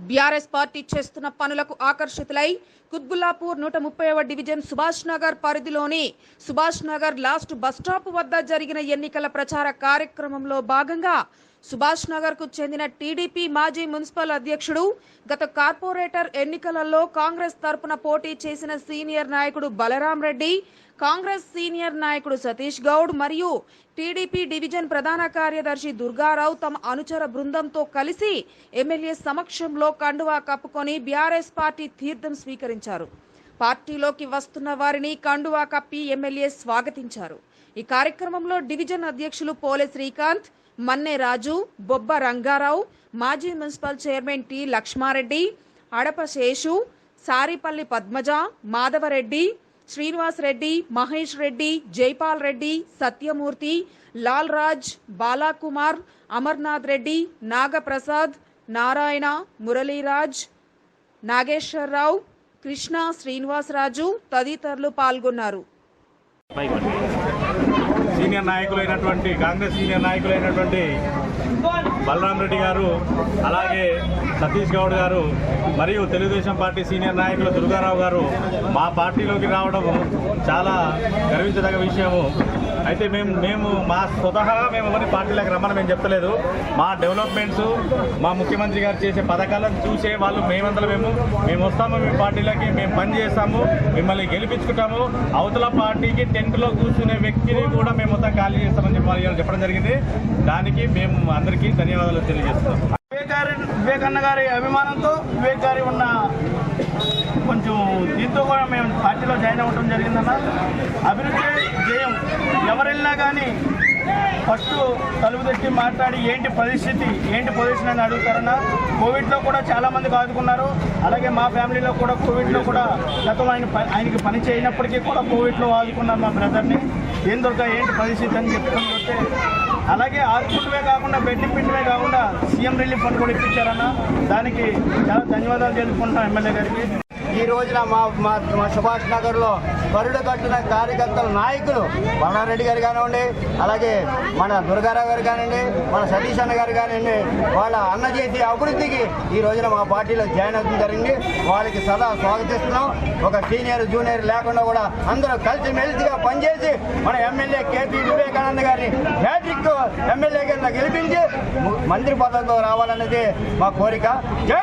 BRS party చేస్తున్న పనులకు ఆకర్షితులై కుత్బుల్లాపూర్ నూట ముప్పైవ డివిజన్ సుభాష్ నగర్ పరిధిలోని సుభాష్ నగర్ లాస్ట్ బస్టాప్ వద్ద జరిగిన ఎన్నికల ప్రచార కార్యక్రమంలో భాగంగా సుభాష్ నగర్కు చెందిన టీడీపీ మాజీ మున్సిపల్ అధ్యక్షుడు గత కార్పొరేటర్ ఎన్నికలలో కాంగ్రెస్ తరపున పోటీ చేసిన సీనియర్ నాయకుడు బలరాం రెడ్డి కాంగ్రెస్ సీనియర్ నాయకుడు సతీష్ గౌడ్ మరియు టీడీపీ డివిజన్ ప్రధాన కార్యదర్శి దుర్గారావు తమ అనుచర బృందంతో కలిసి ఎమ్మెల్యే సమక్షంలో కండువా కప్పుకొని బీఆర్ఎస్ పార్టీ తీర్థం స్వీకరించారు. పార్టీలోకి వస్తున్న వారిని కండువా కప్పి ఎమ్మెల్యే స్వాగతించారు. ఈ కార్యక్రమంలో డివిజన్ అధ్యక్షులు పోలే శ్రీకాంత్ మన్నె రాజు బొబ్బ రంగారావు మాజీ municipal chairman T Lakshmareddy Adapa Seshu Saripalli Padmaja Madhavareddy Srinivas Reddy Mahesh Reddy Jaipal Reddy Satyamurthy Lal Raj Balakumar Amarnath Reddy Nagaprasad Narayana Muraliraj Nageswararao Krishna Srinivasaraju తదితరులు పాల్గొన్నారు. సీనియర్ నాయకులైనటువంటి కాంగ్రెస్ సీనియర్ నాయకులైనటువంటి బలరాం రెడ్డి గారు అలాగే సతీష్ గౌడ్ గారు మరియు తెలుగుదేశం పార్టీ సీనియర్ నాయకులు దుర్గారావు గారు మా పార్టీలోకి రావడం చాలా గర్వించదగ్గ విషయము. అయితే మేము మేము మా స్వతహాగా మేము ఎవరి పార్టీలోకి రమ్మని మేము చెప్తలేదు. మా డెవలప్మెంట్స్ మా ముఖ్యమంత్రి గారు చేసే పథకాలను చూసే వాళ్ళు మేమందరం మేము. మేము వస్తాము మీ పార్టీలోకి మేము పని చేస్తాము మిమ్మల్ని గెలిపించుకుంటాము. అవతల పార్టీకి టెంట్లో కూర్చునే వ్యక్తిని కూడా మేము మొత్తం ఖాళీ చేస్తామని చెప్పి చెప్పడం జరిగింది. దానికి మేము అందరికీ ధన్యవాదాలు తెలియజేస్తున్నాం. వివేక్ గారి గారి అభిమానంతో వివేక్ గారి ఉన్న కొంచెం దీంతో కూడా మేము పార్టీలో జాయిన్ అవ్వడం జరిగిందన్న. అభివృద్ధి జయం ఎవరు వెళ్ళినా కానీ ఫస్ట్ తలుపు తెచ్చి మాట్లాడి ఏంటి పరిస్థితి ఏంటి పొజిషన్ అని అడుగుతారన్న. కోవిడ్లో కూడా చాలామంది ఆదుకున్నారు అలాగే మా ఫ్యామిలీలో కూడా కోవిడ్లో కూడా గతంలో ఆయన ప- ఆయనకి పని చేయనప్పటికీ కూడా కోవిడ్లో ఆదుకున్నారు మా బ్రదర్ని. ఏం దొరక ఏంటి పరిస్థితి అని చెప్పుకొని వస్తే. అలాగే ఆదుకుంటమే కాకుండా బెడ్డింగ్ పిండిమే కాకుండా సీఎం రిలీఫ్ ఫండ్ కూడా ఇప్పించారన్న. దానికి చాలా ధన్యవాదాలు తెలుపుకుంటున్నాం ఎమ్మెల్యే గారికి. ఈ రోజున మా మా మా సుభాష్ నగర్లో కరుడు కట్టిన కార్యకర్తల నాయకులు బలరారెడ్డి గారు కానివ్వండి అలాగే మన దుర్గారావు గారు కానివ్వండి మన సతీష్ అన్న గారు కానివ్వండి వాళ్ళ అన్న చేసే అభివృద్ధికి ఈ రోజున మా పార్టీలో జాయిన్ అవ్వడం జరిగింది. వాళ్ళకి సదా స్వాగతిస్తున్నాం ఒక సీనియర్ జూనియర్ లేకుండా కూడా అందరూ కలిసి మెలిసిగా పనిచేసి మన ఎమ్మెల్యే కేపీ వివేకానంద గారిని మ్యాట్రిక్ ఎమ్మెల్యే గారిని గెలిపించి మంత్రి పదవితో రావాలన్నది మా కోరిక. జై